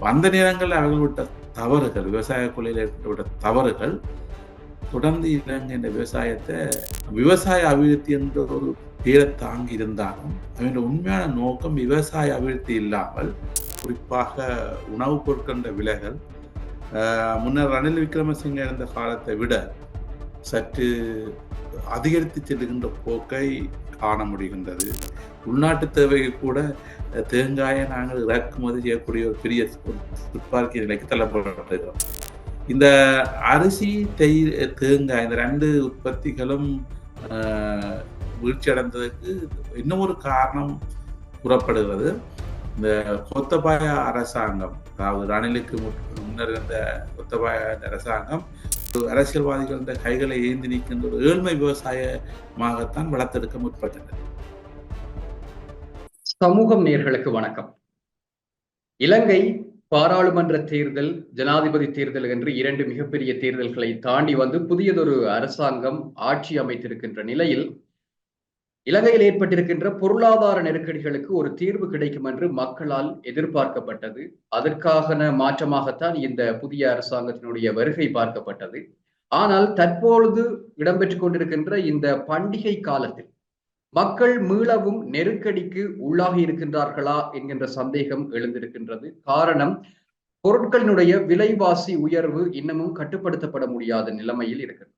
அந்த நேரங்களில் அவர்கள் விட்ட தவறுகள் விவசாய கொள்கையில் ஏற்பட்ட தவறுகள் தொடர்ந்து இலங்கை விவசாயத்தை விவசாய அபிவிருத்தி என்ற ஒரு பேரை தாங்கி இருந்தாலும் அவனுடைய உண்மையான நோக்கம் விவசாய அபிவிருத்தி இல்லாமல் குறிப்பாக உணவுப் பொருட்கள விலைகள் முன்னர் ரணில் விக்ரமசிங்க இருந்த காலத்தை விட சற்று அதிகரித்து செல்கின்ற போக்கை காண முடிகின்றது. உள்நாட்டு தேவைக்கு கூட தேங்காயை நாங்கள் இறக்குமதி செய்யக்கூடிய ஒரு பெரிய துப்பாக்கி நிலைக்கு தள்ளப்பட்டிருக்கிறோம். இந்த அரிசி தெய் தேங்காய் இந்த ரெண்டு உற்பத்திகளும் வீழ்ச்சி அடைந்ததுக்கு இன்னும் ஒரு காரணம் கூறப்படுகிறது. இந்த கொத்தபாய அரசாங்கம் அதாவது ரணிலுக்கு முன்னர் இருந்த கொத்தபாய அரசாங்கம் அரசியல்வாதிகள் இந்த கைகளை ஏந்தி நிற்கின்ற ஒரு ஏழ்மை விவசாயமாகத்தான் வளர்த்தெடுக்க முற்பட்டது சமூகம் நேர்களுக்கு வணக்கம். இலங்கை பாராளுமன்ற தேர்தல் ஜனாதிபதி தேர்தல் என்று இரண்டு மிகப்பெரிய தேர்தல்களை தாண்டி வந்து புதியதொரு அரசாங்கம் ஆட்சி அமைத்திருக்கின்ற நிலையில் இலங்கையில் ஏற்பட்டிருக்கின்ற பொருளாதார நெருக்கடிகளுக்கு ஒரு தீர்வு கிடைக்கும் என்று மக்களால் எதிர்பார்க்கப்பட்டது. அதற்கான மாற்றமாகத்தான் இந்த புதிய அரசாங்கத்தினுடைய வருகை பார்க்கப்பட்டது. ஆனால் தற்பொழுது இடம்பெற்றுக் கொண்டிருக்கின்ற இந்த பண்டிகை காலத்தில் மக்கள் மீளவும் நெருக்கடிக்கு உள்ளாகி இருக்கின்றார்களா என்கின்ற சந்தேகம் எழுந்திருக்கின்றது. காரணம் பொருட்களினுடைய விலைவாசி உயர்வு இன்னமும் கட்டுப்படுத்தப்பட முடியாத நிலைமையில் இருக்கிறது.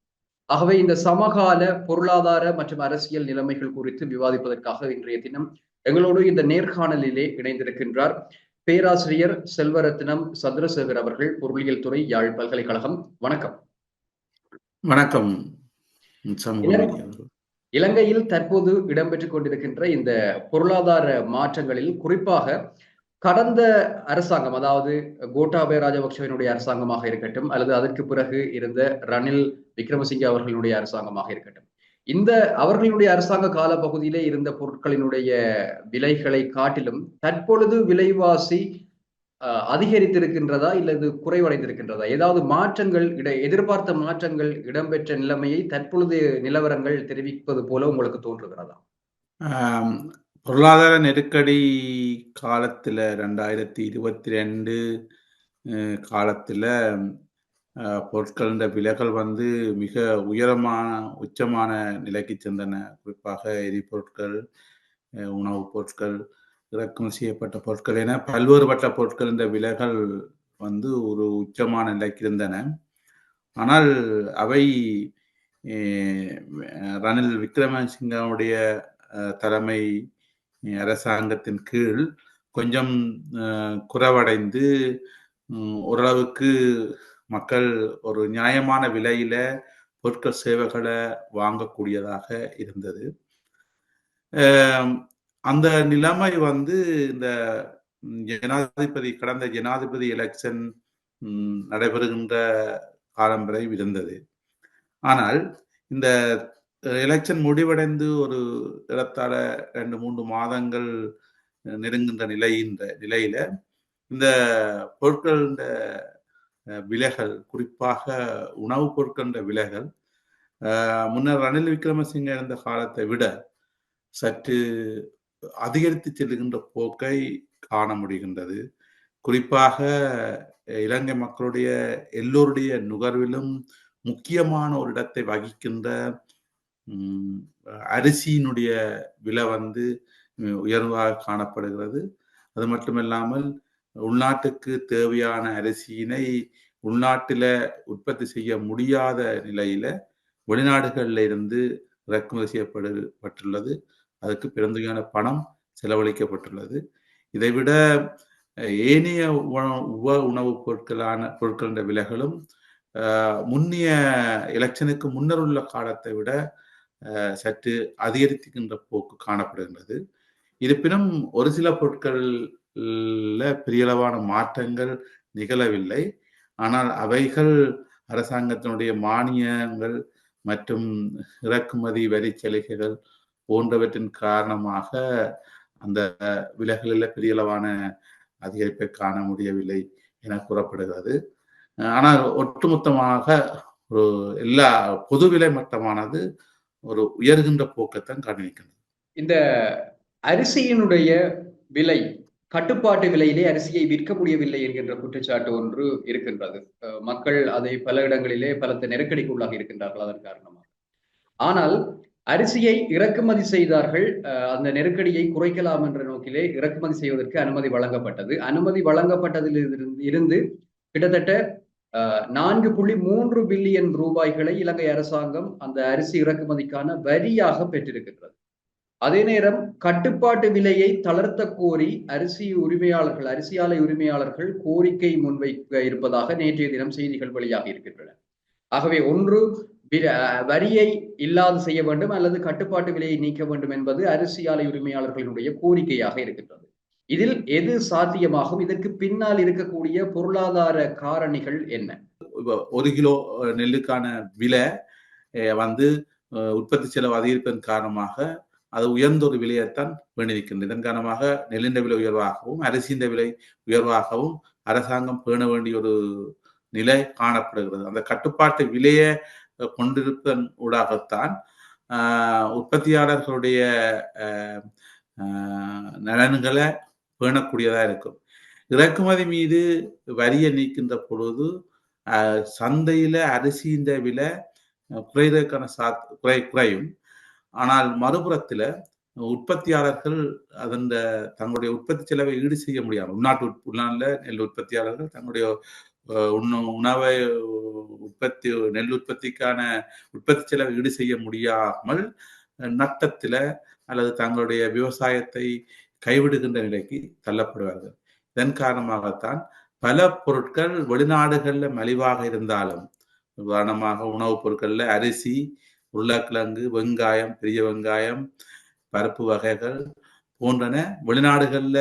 ஆகவே இந்த சமகால பொருளாதார மற்றும் அரசியல் நிலைமைகள் குறித்து விவாதிப்பதற்காக இன்றைய தினம் எங்களோடு இந்த நேர்காணலிலே இணைந்திருக்கின்றார் பேராசிரியர் செல்வரத்னம் சந்திரசேகர் அவர்கள் பொருளியல் துறை யாழ் பல்கலைக்கழகம். வணக்கம். வணக்கம். இலங்கையில் தற்போது இடம்பெற்றுக் கொண்டிருக்கின்ற இந்த பொருளாதார மாற்றங்களில் குறிப்பாக கடந்த அரசாங்கம் அதாவது கோட்டாபய ராஜபக்சவினுடைய அரசாங்கமாக இருக்கட்டும் அல்லது அதற்கு பிறகு இருந்த ரணில் விக்ரமசிங்கே அவர்களுடைய அரசாங்கமாக இருக்கட்டும். இந்த அவர்களுடைய அரசாங்க கால பகுதியிலே இருந்த பொருட்களினுடைய விலைகளை காட்டிலும் தற்பொழுது விலைவாசி அதிகரித்திருக்கின்றதா இல்லது குறைவடைந்திருக்கின்றதா? ஏதாவது மாற்றங்கள் இட எதிர்பார்த்த மாற்றங்கள் இடம்பெற்ற நிலைமையை தற்பொழுது நிலவரங்கள் தெரிவிப்பது போல உங்களுக்கு தோன்றுகிறதா? பொருளாதார நெருக்கடி காலத்தில் ரெண்டாயிரத்தி இருபத்தி ரெண்டு காலத்தில் பொருட்களின் விலைகள் வந்து மிக உயரமான உச்சமான நிலைக்கு சென்றன. குறிப்பாக எரிபொருட்கள் உணவுப் பொருட்கள் இறக்குமதி செய்யப்பட்ட பொருட்கள். என பல்வேறுபட்ட பொருட்கள் இந்த விலைகள் வந்து ஒரு உச்சமான நிலைக்கு இருந்தன. ஆனால் அவை ரணில் விக்ரமசிங்கனுடைய தலைமை அரசாங்கத்தின் கீழ் கொஞ்சம் குறவடைந்து ஓரளவுக்கு மக்கள் ஒரு நியாயமான விலையில பொருட்கள் சேவைகளை வாங்கக்கூடியதாக இருந்தது. அந்த நிலைமை வந்து இந்த ஜனாதிபதி கடந்த ஜனாதிபதி எலெக்ஷன் நடைபெறுகின்ற காலம் வரை இருந்தது. ஆனால் இந்த எலெக்ஷன் முடிவடைந்து ஒரு இடத்தால ரெண்டு மூன்று மாதங்கள் நெருங்குகின்ற நிலையின்ற நிலையில இந்த பொருட்கள் விலைகள் குறிப்பாக உணவுப் பொருட்கள் விலைகள் முன்னர் ரணில் விக்ரமசிங்க இருந்த காலத்தை விட சற்று அதிகரித்து செல்லுகின்ற போக்கை காண முடிகின்றது. குறிப்பாக இலங்கை மக்களுடைய எல்லோருடைய நுகர்விலும் முக்கியமான ஒரு இடத்தை வகிக்கின்ற அரிசியினுடைய விலை வந்து உயர்வாக காணப்படுகிறது. அது மட்டுமில்லாமல் உள்நாட்டுக்கு தேவையான அரிசியினை உள்நாட்டில உற்பத்தி செய்ய முடியாத நிலையில வெளிநாடுகளில் இருந்து இறக்குமதி செய்யப்பட்டுள்ளது அதுக்கு பெருந்தொகையான பணம் செலவழிக்கப்பட்டுள்ளது. இதைவிட ஏனைய உப உணவுப் பொருட்களான பொருட்களின் விலைகளும் முன்னிய எலெக்ஷனுக்கு முன்னர் உள்ள காலத்தை விட சற்று அதிகரித்துக்கின்ற போக்கு காணப்படுகின்றது. இருப்பினும் ஒரு சில பொருட்கள்ல பெரியளவான மாற்றங்கள் நிகழவில்லை. ஆனால் அவைகள் அரசாங்கத்தினுடைய மானியங்கள் மற்றும் இறக்குமதி வரி சலுகைகள் போன்றவற்றின் காரணமாக அந்த விலைகளில் பெரியளவான அதிகரிப்பை காண முடியவில்லை என கூறப்படுகிறது. ஆனால் ஒட்டுமொத்தமாக ஒரு எல்லா பொது விலை மட்டமானது ஒரு உயர்கின்ற போக்கத்தான் காண்பிக்கின்றது இந்த அரிசியினுடைய விலை கட்டுப்பாட்டு விலையிலே அரிசியை விற்க முடியவில்லை என்கின்ற குற்றச்சாட்டு ஒன்று இருக்கின்றது. மக்கள் அதை பல இடங்களிலே பலத்த நெருக்கடிக்குள்ளாக இருக்கின்றார்கள் அதன் காரணமாக. ஆனால் அரிசியை இறக்குமதி செய்தார்கள் அந்த நெருக்கடியை குறைக்கலாம் என்ற நோக்கிலே இறக்குமதி செய்வதற்கு அனுமதி வழங்கப்பட்டது. அனுமதி வழங்கப்பட்டதில் இருந்து கிட்டத்தட்ட நான்கு புள்ளி மூன்று பில்லியன் ரூபாய்களை இலங்கை அரசாங்கம் அந்த அரிசி இறக்குமதிக்கான வரியாக பெற்றிருக்கின்றது. அதே நேரம் கட்டுப்பாட்டு விலையை தளர்த்த கோரி அரிசி உரிமையாளர்கள் அரிசி ஆலை உரிமையாளர்கள் கோரிக்கை முன்வைக்க இருப்பதாக நேற்றைய தினம் செய்திகள் வெளியாக இருக்கின்றன. ஆகவே ஒன்று வரியை இல்லாது செய்ய வேண்டும் அல்லது கட்டுப்பாட்டு விலையை நீக்க வேண்டும் என்பது அரிசி ஆலை உரிமையாளர்களுடைய கோரிக்கையாக இருக்கின்றது. இதில் எது சாத்தியமாகும்? இதற்கு பின்னால் இருக்கக்கூடிய பொருளாதார காரணிகள் என்ன? ஒரு கிலோ நெல்லுக்கான விலை வந்து உற்பத்தி செலவு அதிகரிப்பதன் காரணமாக அது உயர்ந்த ஒரு விலையைத்தான் வேண்டியிருக்கின்றது இதன் காரணமாக நெல்லின் விலை உயர்வாகவும் அரிசியின் விலை உயர்வாகவும் அரசாங்கம் பேண வேண்டிய ஒரு நிலை காணப்படுகிறது. அந்த கட்டுப்பாட்டு விலையை கொண்டிருப்பதன் ஊடாகத்தான் உற்பத்தியாளர்களுடைய நலன்களை பேணக்கூடியதாக இருக்கும். இறக்குமதி மீது வரியை நீக்கின்ற பொழுது சந்தையில அரிசியின் விலை குறைவதற்கான சாத் குறை குறையும். ஆனால் மறுபுறத்துல உற்பத்தியாளர்கள் அதன் தங்களுடைய உற்பத்தி செலவை ஈடு செய்ய முடியாது உள்நாட்டு உள்நாட்டில் நெல் உற்பத்தியாளர்கள் தங்களுடைய உணவை உற்பத்தி நெல் உற்பத்திக்கான உற்பத்தி செலவை ஈடு செய்ய முடியாமல் நட்டத்துல அல்லது தங்களுடைய விவசாயத்தை கைவிடுகின்ற நிலைக்கு தள்ளப்படுவார்கள். இதன் காரணமாகத்தான் பல பொருட்கள் வெளிநாடுகள்ல மலிவாக இருந்தாலும் உதாரணமாக உணவுப் பொருட்கள்ல அரிசி உருளைக்கிழங்கு வெங்காயம் பெரிய வெங்காயம் பருப்பு வகைகள் போன்றன வெளிநாடுகள்ல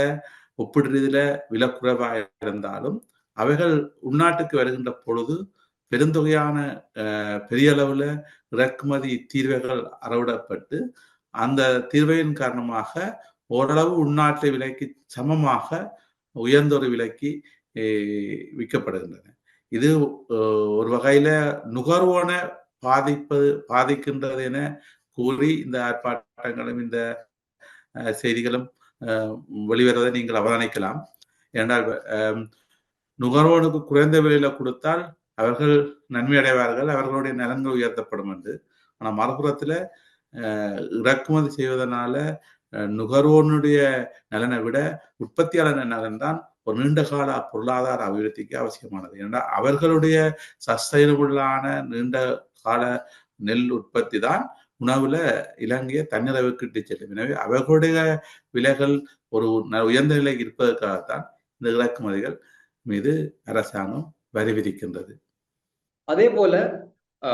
ஒப்பிடுறதுல விலை குறைவாக இருந்தாலும் அவைகள் உள்நாட்டுக்கு வருகின்ற பொழுது பெருந்தொகையான பெரிய அளவுல இறக்குமதி தீர்வுகள் அறவிடப்பட்டு அந்த தீர்வையின் காரணமாக ஓரளவு உள்நாட்டு விலைக்கு சமமாக உயர்ந்த ஒரு விலைக்கு விற்கப்படுகின்றன. இது ஒரு வகையில நுகர்வோனை பாதிப்பது பாதிக்கின்றது என கூறி இந்த ஆர்ப்பாட்டங்களும் இந்த செய்திகளும் வெளிவரதை நீங்கள் அவதானிக்கலாம். ஏனால் நுகர்வோனுக்கு குறைந்த விலையில கொடுத்தால் அவர்கள் நன்மை அடைவார்கள் அவர்களுடைய நலன்கள் உயர்த்தப்படும் என்று. ஆனால் மறுபுறத்துல இறக்குமதி செய்வதனால நுகர்வோனுடைய நலனை விட உற்பத்தியாளர் நலன் தான் ஒரு நீண்ட கால பொருளாதார அபிவிருத்திக்கு அவசியமானது. ஏன்னா அவர்களுடைய சஸ்டைனபிளான நீண்ட கால நெல் உற்பத்தி தான் உணவுல இலங்கையை தன்னிறைவுக்கு இட்டு செல்லும். எனவே அவர்களுடைய விலைகள் ஒரு உயர்ந்த நிலை இருப்பதற்காகத்தான் இந்த இறக்குமதிகள் மீது அரசாங்கம் வரி விதிக்கின்றது. அதே போல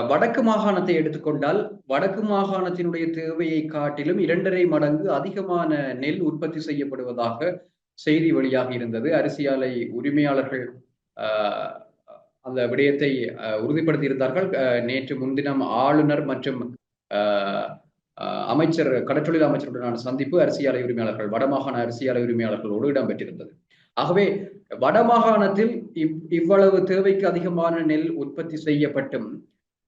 வடக்கு மாகாணத்தை எடுத்துக்கொண்டால் வடக்கு மாகாணத்தினுடைய தேவையை காட்டிலும் இரண்டரை மடங்கு அதிகமான நெல் உற்பத்தி செய்யப்படுவதாக செய்தி வெளியாக இருந்தது. அரிசியாலை உரிமையாளர்கள் அந்த விடயத்தை உறுதிப்படுத்தி இருந்தார்கள் நேற்று முன்தினம் ஆளுநர் மற்றும் அமைச்சர் கடற்றொழில் அமைச்சருடனான சந்திப்பு அரசியாலை உரிமையாளர்கள் வடமாகாண அரிசியாலை உரிமையாளர்களோடு இடம்பெற்றிருந்தது. ஆகவே வடமாகாணத்தில் இவ் இவ்வளவு தேவைக்கு அதிகமான நெல் உற்பத்தி செய்யப்பட்டும்.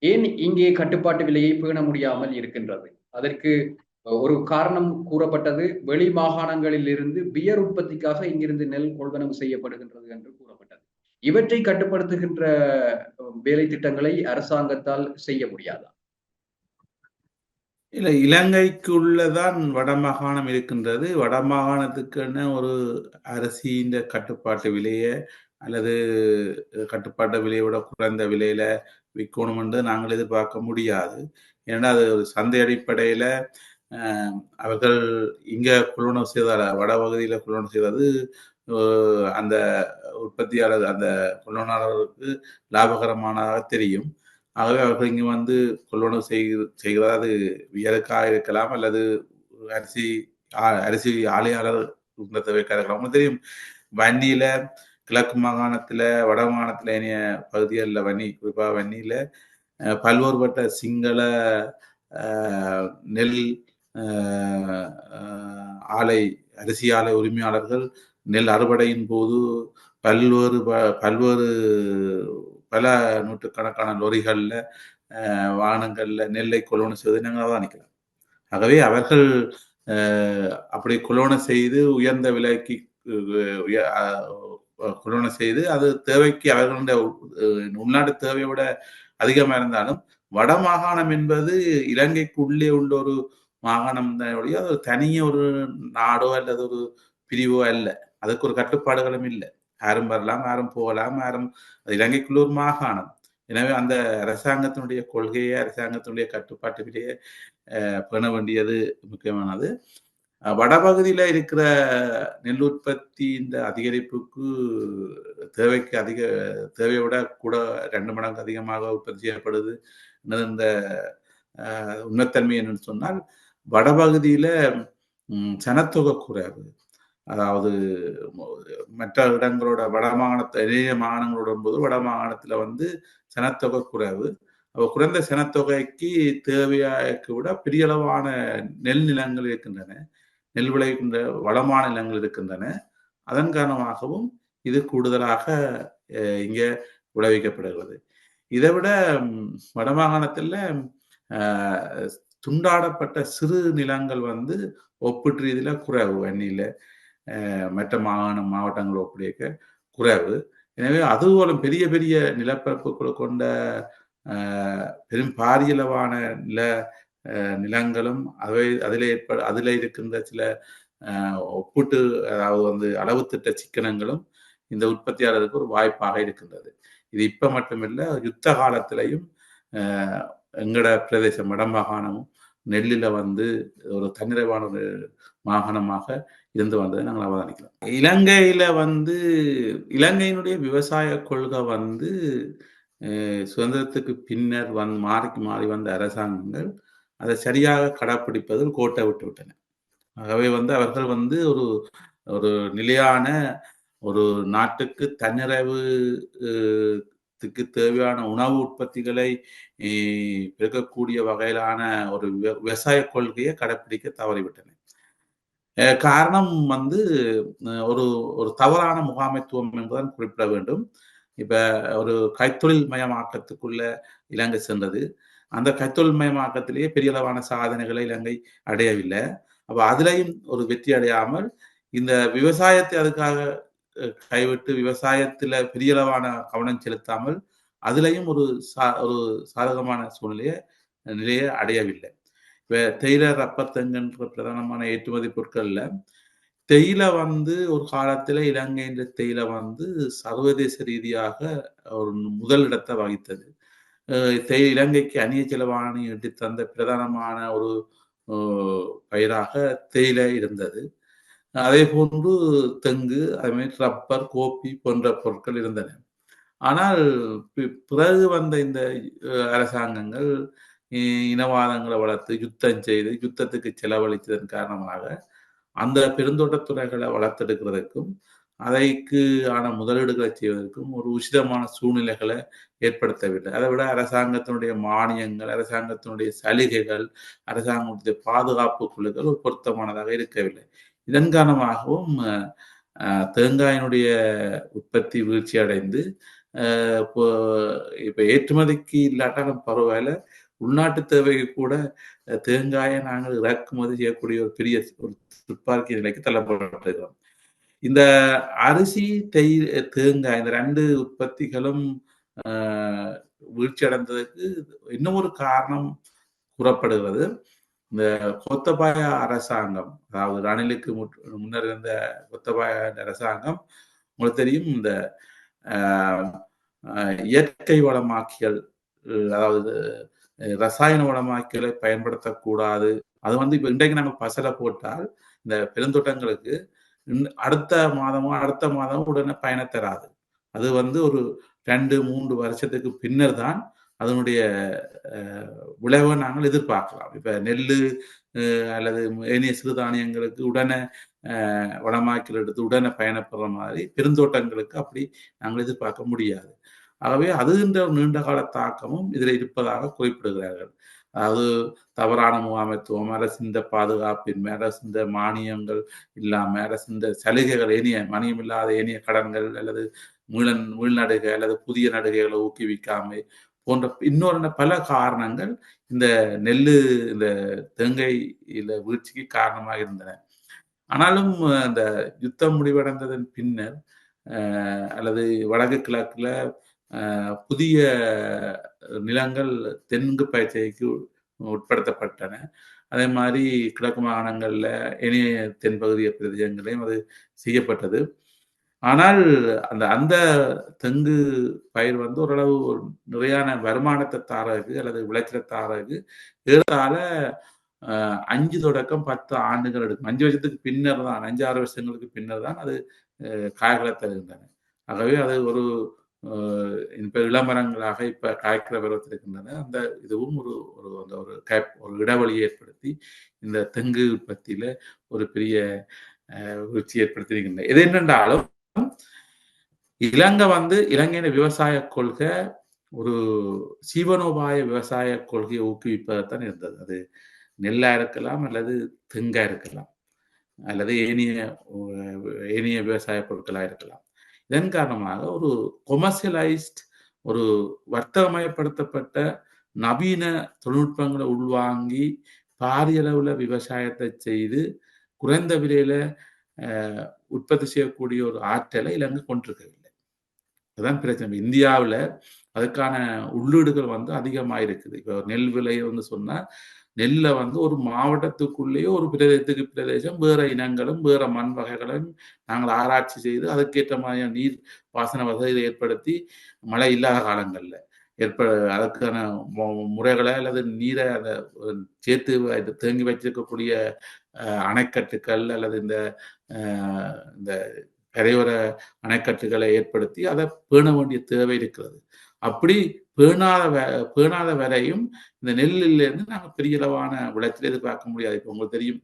ஏன் இங்கே கட்டுப்பாட்டு விலையை பேண முடியாமல் இருக்கின்றது? அதற்கு ஒரு காரணம் கூறப்பட்டது. வெளி மாகாணங்களில் இருந்து பியர் உற்பத்திக்காக இங்கிருந்து நெல் கொள்வனவு செய்யப்படுகின்றது என்று கூறப்பட்டது. இவற்றை கட்டுப்படுத்துகின்ற வேலை திட்டங்களை அரசாங்கத்தால் செய்ய முடியாதா? இல்ல இலங்கைக்குள்ளதான் வடமாகாணம் இருக்கின்றது. வடமாகாணத்துக்குன்னு ஒரு அரசியின் கட்டுப்பாட்டு விலையை அல்லது கட்டுப்பாட்டு விலையோட விட குறைந்த விலையில விற்கணும் என்று நாங்கள் எதிர்பார்க்க முடியாது. ஏன்னா அது ஒரு சந்தை அடிப்படையில அவர்கள் இங்க கொள்வனவு செய்தால வடபகுதியில கொள்வனவு செய்தது அந்த உற்பத்தியாளர் அந்த கொள்வனாளர்களுக்கு லாபகரமானதாக தெரியும். ஆகவே அவர்கள் இங்கு வந்து கொள்வனவு செய் அது வியலுக்காக இருக்கலாம் அல்லது அரிசி அரிசி ஆலையாளர் இருக்கலாம். தெரியும் வன்னியில கிழக்கு மாகாணத்துல வட மாகாணத்துல இனிய பகுதிகளில் வன்னி குறிப்பாக வன்னியில பல்வேறுபட்ட சிங்கள நெல் ஆலை அரிசி ஆலை உரிமையாளர்கள் நெல் அறுவடையின் போது பல்வேறு பல்வேறு பல நூற்றுக்கணக்கான லொரிகளில் வாகனங்களில் நெல்லை கொள்வனை செய்வது நாங்கள் தான் ஆகவே அவர்கள் அப்படி கொள்வனை செய்து உயர்ந்த விலைக்கு கொள்வன செய்து அது தேவைக்கு அவர்களுடைய உள்நாட்டு தேவையை விட அதிகமாக இருந்தாலும் வட மாகாணம் என்பது இலங்கைக்கு உள்ளே உள்ள ஒரு மாகாணம் தான் அது தனிய ஒரு நாடோ அல்லது ஒரு பிரிவோ அல்ல. அதுக்கு ஒரு கட்டுப்பாடுகளும் இல்லை. யாரும் வரலாம் யாரும் போகலாம் யாரும் இலங்கைக்குள்ள ஒரு மாகாணம். எனவே அந்த அரசாங்கத்தினுடைய கொள்கையை அரசாங்கத்தினுடைய கட்டுப்பாட்டுக்கிலேயே பண்ண வேண்டியது முக்கியமானது. வடபகுதியில் இருக்கிற நெல் உற்பத்தி இந்த அதிகரிப்புக்கு தேவைக்கு அதிக தேவையை விட கூட ரெண்டு மடங்கு அதிகமாக உற்பத்தி செய்யப்படுது இந்த உண்மைத்தன்மை என்னன்னு சொன்னால் வடபகுதியில் சனத்தொகை குறைவு. அதாவது மற்ற இடங்களோட வட மாகாணத்தை நிறைய மாகாணங்களோட போது வட மாகாணத்தில் வந்து சனத்தொகை குறைவு. அப்போ குறைந்த சனத்தொகைக்கு தேவையாக்கு விட பெரிய அளவான நெல் நிலங்கள் இருக்கின்றன. நெல் விளைகின்ற வளமான நிலங்கள் இருக்கின்றன. அதன் காரணமாகவும் இது கூடுதலாக இங்கே விளைவிக்கப்படுகிறது. இதை விட வடமாகாணத்தில் துண்டாடப்பட்ட சிறு நிலங்கள் வந்து ஒப்பிட்டு ரீதியில் குறைவு. வண்ணியில் மற்ற மாகாணம் மாவட்டங்கள் ஒப்படைக்க குறைவு. எனவே அதுபோல பெரிய பெரிய நிலப்பரப்புகளை கொண்ட பெரும் பாரியளவான நில நிலங்களும் அவை அதில் ஏற்ப அதில் இருக்கின்ற சில ஒப்பிட்டு அதாவது வந்து அளவு திட்ட சிக்கனங்களும் இந்த உற்பத்தியாளருக்கு ஒரு வாய்ப்பாக இருக்கின்றது. இது இப்போ மட்டுமில்லை யுத்த காலத்திலையும் எங்கட பிரதேசம் வடமாகாணமும் நெல்லில் வந்து ஒரு தன்னிறைவான ஒரு மாகாணமாக இருந்து வந்ததை நாங்கள் அவதானிக்கலாம் இலங்கையில வந்து இலங்கையினுடைய விவசாய கொள்கை வந்து சுதந்திரத்துக்கு பின்னர் வந் மாறி மாறி வந்த அரசாங்கங்கள் அதை சரியாக கடைப்பிடிப்பதில் கோட்டை விட்டு விட்டன. ஆகவே வந்து அவர்கள் வந்து ஒரு ஒரு நிலையான ஒரு நாட்டுக்கு தன்னிறைவு த்துக்கு தேவையான உணவு உற்பத்திகளை பெருக்கக்கூடிய வகையிலான ஒரு விவசாய கொள்கையை கடைப்பிடிக்க தவறிவிட்டன. காரணம் வந்து ஒரு ஒரு தவறான முகாமைத்துவம் என்பதான் குறிப்பிட வேண்டும். இப்ப ஒரு கைத்தொழில் மயமாக்கத்துக்குள்ள இலங்கை சென்றது. அந்த கைத்தொழில் மயமாக்கத்திலேயே பெரிய அளவான சாதனைகளை இலங்கை அடையவில்லை. அப்ப அதுலயும் ஒரு வெற்றி அடையாமல் இந்த விவசாயத்தை அதுக்காக கைவிட்டு விவசாயத்துல பெரிய அளவான கவனம் செலுத்தாமல் அதுலயும் ஒரு சா ஒரு சாதகமான சூழ்நிலையை நிலையை அடையவில்லை. தேயிலை ரப்பத்தங்கன்ற பிரதானமான ஏற்றுமதி பொருட்கள்ல தேயிலை வந்து ஒரு காலத்துல இலங்கைன்ற தேயிலை வந்து சர்வதேச ரீதியாக ஒரு முதல் இடத்தை வகித்தது. தே இலங்கைக்கு அந்நிய செலவாணி எட்டி தந்த பிரதானமான ஒரு பயிராக தேயிலை இருந்தது. அதே போன்று தெங்கு அதேமாதிரி ரப்பர் கோப்பி போன்ற பொருட்கள் இருந்தன. ஆனால் பிறகு வந்த இந்த அரசாங்கங்கள் இனவாதங்களை வளர்த்து யுத்தம் செய்து யுத்தத்துக்கு செலவழித்ததன் காரணமாக அந்த பெருந்தோட்டத்துறைகளை வளர்த்தெடுக்கிறதுக்கும் அதைக்கு ஆன முதலீடுகளை செய்வதற்கும் ஒரு உசிதமான சூழ்நிலைகளை ஏற்படுத்தவில்லை. அதை விட அரசாங்கத்தினுடைய மானியங்கள் அரசாங்கத்தினுடைய சலுகைகள் அரசாங்கத்துடைய பாதுகாப்பு குழுக்கள் ஒரு பொருத்தமானதாக இருக்கவில்லை. இதன் காரணமாகவும் தேங்காயினுடைய உற்பத்தி வீழ்ச்சி அடைந்து இப்போ இப்போ ஏற்றுமதிக்கு இல்லாட்டாலும் பரவாயில்ல. உள்நாட்டு தேவைக்கு கூட தேங்காயை நாங்கள் இறக்குமதி செய்யக்கூடிய ஒரு பெரிய ஒரு துப்பாக்கி நிலைக்கு தள்ளப்பட்டிருக்கிறோம். இந்த அரிசி தெய் தேங்காய் இந்த ரெண்டு உற்பத்திகளும் வீழ்ச்சி அடைந்ததுக்கு இன்னும் ஒரு காரணம் கூறப்படுகிறது. இந்த கொத்தபாய அரசாங்கம் அதாவது ரணிலுக்கு முன்னர் இருந்த கொத்தபாய அரசாங்கம் உங்களுக்கு தெரியும் இந்த இயற்கை வளமாக்கியல் அதாவது ரசாயன வளமாக்கியலை பயன்படுத்தக்கூடாது. அது வந்து இப்போ இன்றைக்கு நாங்கள் பசலை போட்டால் இந்த பெருந்தோட்டங்களுக்கு அடுத்த மாதமோ அடுத்த மாதமோ உடனே பயனை தராது. அது வந்து ஒரு ரெண்டு மூன்று வருஷத்துக்கு பின்னர் தான் அதனுடைய விளைவை நாங்கள் எதிர்பார்க்கலாம். இப்போ நெல் அல்லது ஏனைய சிறுதானியங்களுக்கு உடனே வளமாக்கல் எடுத்து உடனே பயணப்படுற மாதிரி பெருந்தோட்டங்களுக்கு அப்படி நாங்கள் எதிர்பார்க்க முடியாது. ஆகவே அதுகின்ற நீண்ட கால தாக்கமும் இதில் இருப்பதாக குறிப்பிடுகிறார்கள். அதாவது தவறான முகாமைத்துவம் அரசிந்த பாதுகாப்பின்மை அரசிந்த மானியங்கள் இல்லாம அரசிந்த சலுகைகள் ஏனிய மணியம் இல்லாத ஏனிய கடன்கள் அல்லது மீளன் மீள்நடுகை அல்லது புதிய நடுகைகளை ஊக்குவிக்காமை போன்ற இன்னொரு பல காரணங்கள் இந்த நெல்லு இந்த தேங்காய் வீழ்ச்சிக்கு காரணமாக இருந்தன. ஆனாலும் அந்த யுத்தம் முடிவடைந்ததன் பின்னர் அல்லது வடக்கு கிழக்குல புதிய நிலங்கள் தென்கு பயிற்சிக்கு உட்படுத்தப்பட்டன. அதே மாதிரி கிழக்கு மாகாணங்களில் இணைய தென்பகுதிய பிரதேசங்களையும் அது செய்யப்பட்டது. ஆனால் அந்த அந்த தெங்கு பயிர் வந்து ஓரளவு ஒரு நிறையான வருமானத்தை தாரகு அல்லது விளைச்சலை தாரகு ஏறத்தாழ அஹ், அஞ்சு தொடக்கம் பத்து ஆண்டுகள் எடுக்கும். அஞ்சு வருஷத்துக்கு பின்னர் தான் அஞ்சு ஆறு வருஷங்களுக்கு பின்னர் தான் அது அஹ், காய்களை தருகின்றன ஆகவே அது ஒரு இப்ப விளம்பரங்களாக இப்ப காய்க்கிற பருவத்தில் இருக்கின்றன. அந்த இதுவும் ஒரு ஒரு அந்த ஒரு கேப் ஒரு இடைவெளியை ஏற்படுத்தி இந்த தெங்கு உற்பத்தியில ஒரு பெரிய அஹ், வீழ்ச்சி ஏற்படுத்தியிருக்கின்றன. இது என்னென்றாலும் இலங்கை வந்து இலங்கையின் விவசாய கொள்கை ஒரு சீவனோபாய விவசாய கொள்கையை ஊக்குவிப்பதான் இருந்தது. அது நெல்லா இருக்கலாம் அல்லது தெங்கா இருக்கலாம். அல்லது ஏனைய ஏனைய விவசாய பொருட்களா இருக்கலாம். இதன் காரணமாக ஒரு கொமர்சியலைஸ்ட் ஒரு வர்த்தகமயப்படுத்தப்பட்ட நவீன தொழில்நுட்பங்களை உள்வாங்கி பாரிய அளவுல விவசாயத்தை செய்து குறைந்த விலையில அஹ், உற்பத்தி செய்யக்கூடிய ஒரு ஆற்றலை இலங்கை கொண்டிருக்கவில்லை. அதுதான் பிரச்சனை. இந்தியாவில் அதுக்கான உள்ளீடுகள் வந்து அதிகமாக இருக்குது இப்போ நெல் விலை வந்து சொன்னா நெல்லை வந்து ஒரு மாவட்டத்துக்குள்ளேயே ஒரு பிரதேசத்துக்கு பிரதேசம் வேற இனங்களும் வேற மண் வகைகளும் நாங்கள் ஆராய்ச்சி செய்து அதுக்கேற்ற மாதிரியான நீர் பாசன வசதியை ஏற்படுத்தி மழை இல்லாத காலங்களில் ஏற்ப அதுக்கான முறைகளை அல்லது நீரை அதை சேர்த்து தேங்கி வச்சிருக்கக்கூடிய அணைக்கட்டுக்கள் அல்லது இந்த இந்த கரையோர அணைக்கட்டுகளை ஏற்படுத்தி அதை பேண வேண்டிய தேவை இருக்கிறது. அப்படி பேணாத பேணாத வரையும் இந்த நெல்லிலிருந்து நாங்கள் பெரிய அளவான விளைச்சல் எதிர்பார்க்க முடியாது. இப்போ உங்களுக்கு தெரியும்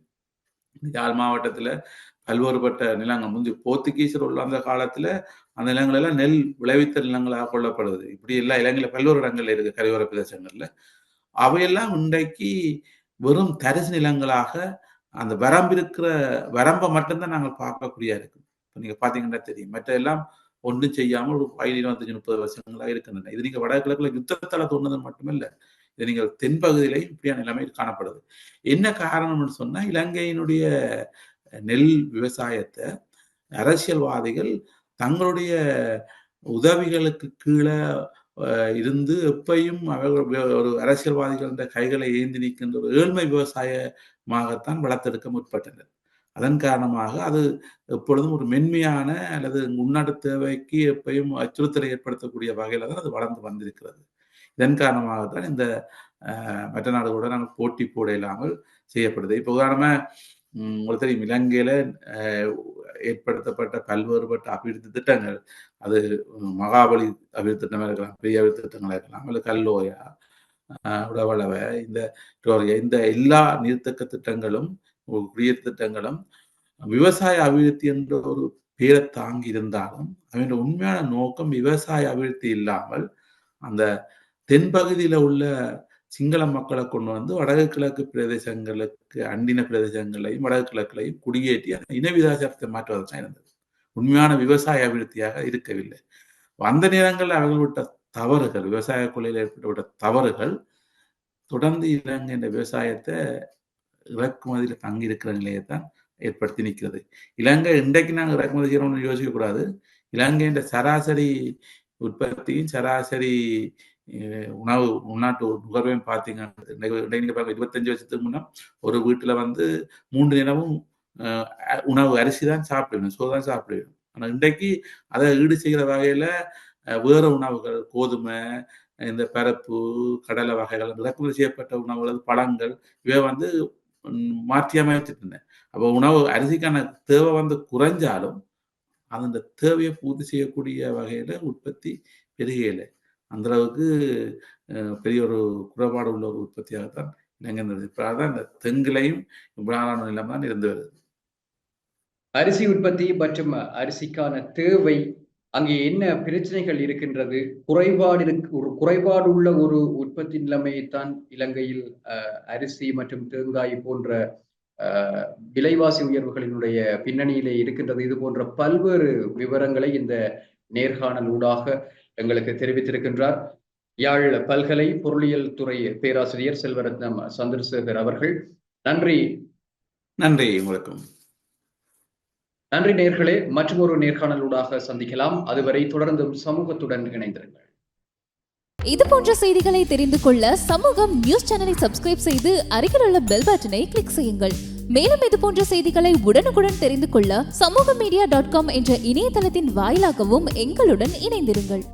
யாழ் மாவட்டத்துல பல்வேறுபட்ட நிலங்கள் முந்தி போர்த்துகீசர் உள்ள அந்த காலத்துல அந்த நிலங்கள் எல்லாம் நெல் விளைவித்த நிலங்களாக கொள்ளப்படுது இப்படி எல்லா இலங்கையில பல்வேறு இடங்கள்ல இருக்கு கரையோர பிரதேசங்கள்ல. அவையெல்லாம் இன்றைக்கு வெறும் தரிசு நிலங்களாக அந்த வரம்பு இருக்கிற வரம்பை மட்டும்தான் நாங்கள் பார்க்கக்கூடிய இருக்கு. இப்போ நீங்கள் பார்த்தீங்கன்னா தெரியும் மற்ற எல்லாம் ஒன்றும் செய்யாமல் ஒரு பதினேழு இருபத்தஞ்சு முப்பது வருஷங்களா இருக்கின்றன. இது நீங்கள் வடகிழக்குல யுத்தத்தால தோணுது மட்டுமல்ல இது நீங்கள் தென்பகுதியிலே இப்படியான நிலைமை காணப்படுது. என்ன காரணம்னு சொன்னா இலங்கையினுடைய நெல் விவசாயத்தை அரசியல்வாதிகள் தங்களுடைய உதவிகளுக்கு கீழே அஹ், இருந்து எப்பையும் அவர்கள் ஒரு அரசியல்வாதிகள் கைகளை ஏந்தி நிற்கின்ற ஒரு ஏழ்மை விவசாயமாகத்தான் வளர்த்தெடுக்க முற்பட்டனர். அதன் காரணமாக அது எப்பொழுதும் ஒரு மென்மையான அல்லது உள்நாட்டு தேவைக்கு எப்பயும் அச்சுறுத்தலை ஏற்படுத்தக்கூடிய வகையில் தான் அது வளர்ந்து வந்திருக்கிறது. இதன் காரணமாக தான் இந்த மற்ற நாடுகளோட நாங்கள் போட்டி போட இல்லாமல் செய்யப்படுது. இப்போ உதாரணமாக உங்களுக்கு தெரியும் இலங்கையில ஏற்படுத்தப்பட்ட பல்வேறுபட்ட அபிவிருத்தி திட்டங்கள். அது மகாபலி அபிவிருத்தி திட்டமாக இருக்கலாம் பெரிய அபிவிருத்தி திட்டங்களாக இருக்கலாம் அல்லது கல்லோயா உடவளவை இந்த இந்த எல்லா நீர்த்தக்க திட்டங்களும் குடியேற்ற திட்டங்களும் விவசாய அபிவிருத்தி என்ற ஒரு பேரை தாங்கி இருந்தாலும் அவனுடைய உண்மையான நோக்கம் விவசாய அபிவிருத்தி இல்லாமல் அந்த தென்பகுதியில உள்ள சிங்கள மக்களை கொண்டு வந்து வடக்கு கிழக்கு பிரதேசங்களுக்கு அண்டின பிரதேசங்களையும் வடக்கு கிழக்குலையும் குடியேற்றி அந்த இன விதாச்சாரத்தை மாற்றுவது தான் இருந்தது. உண்மையான விவசாய அபிவிருத்தியாக இருக்கவில்லை. அந்த நேரங்களில் அவர்கள் விட்ட தவறுகள் விவசாய கொள்ளையில் ஏற்பட்டுவிட்ட தவறுகள் தொடர்ந்து இலங்கை இந்த விவசாயத்தை இறக்குமதியில் தங்கி இருக்கிற நிலையை தான் ஏற்படுத்தி நிற்கிறது. இலங்கை இன்றைக்கு நாங்கள் இறக்குமதி செய்யணும்னு யோசிக்கக்கூடாது. இலங்கையின் சராசரி உற்பத்தியும் சராசரி உணவு உள்நாட்டு நுகர்வையும் பார்த்தீங்கன்னா இருபத்தஞ்சு வருஷத்துக்கு முன்னா ஒரு வீட்டுல வந்து மூன்று தினமும் உணவு அரிசி தான் சாப்பிடணும் சோறு தான் சாப்பிடணும். ஆனால் இன்றைக்கு அதை ஈடு செய்கிற வகையில வேறு உணவுகள் கோதுமை இந்த பருப்பு கடலை வகைகள் இறக்குமதி செய்யப்பட்ட உணவுகள் பழங்கள் இவை வந்து ம், மாற்றி இருந்தேன் அப்போ உணவு அரிசிக்கான தேவை வந்து குறைஞ்சாலும் அந்த தேவையை பூர்த்தி செய்யக்கூடிய வகையில் உற்பத்தி பெருகையில அந்த அளவுக்கு பெரிய ஒரு குறைபாடு உள்ள ஒரு உற்பத்தியாகத்தான் இலங்கை இருந்தது இப்போ அதான் இந்த தெங்குலையும் இவ்வளவு நிலம் தான் இருந்து வருது. அரிசி உற்பத்தி மற்றும் அரிசிக்கான தேவை அங்கே என்ன பிரச்சனைகள் இருக்கின்றது? குறைபாடு இருக்கு ஒரு குறைபாடு உள்ள ஒரு உற்பத்தி நிலைமையைத்தான் இலங்கையில் அஹ், அரிசி மற்றும் தேங்காய் போன்ற விலைவாசி உயர்வுகளினுடைய பின்னணியிலே இருக்கின்றது. இது போன்ற பல்வேறு விவரங்களை இந்த நேர்காணல் ஊடாக எங்களுக்கு தெரிவித்திருக்கின்றார். யாழ் பல்கலை பொருளியல் துறை பேராசிரியர் செல்வரத்னம் சந்திரசேகர் அவர்கள். நன்றி. நன்றி உங்களுக்கும். நன்றி நேர்களே மற்றும் ஒரு நேர்காணலூடாக சந்திக்கலாம். அதுவரை தொடர்ந்தும் சமூகத்துடன் இணைந்திருங்கள். இது போன்ற செய்திகளை தெரிந்து கொள்ள சமூகம் நியூஸ் சேனலை சப்ஸ்கிரைப் செய்து அருகில் உள்ள பெல் பட்டனை கிளிக் செய்யுங்கள். மேலும் இது போன்ற செய்திகளை உடனுக்குடன் தெரிந்து கொள்ள சமூக மீடியா டாட் காம் என்ற இணையதளத்தின் வாயிலாகவும் எங்களுடன் இணைந்திருங்கள்.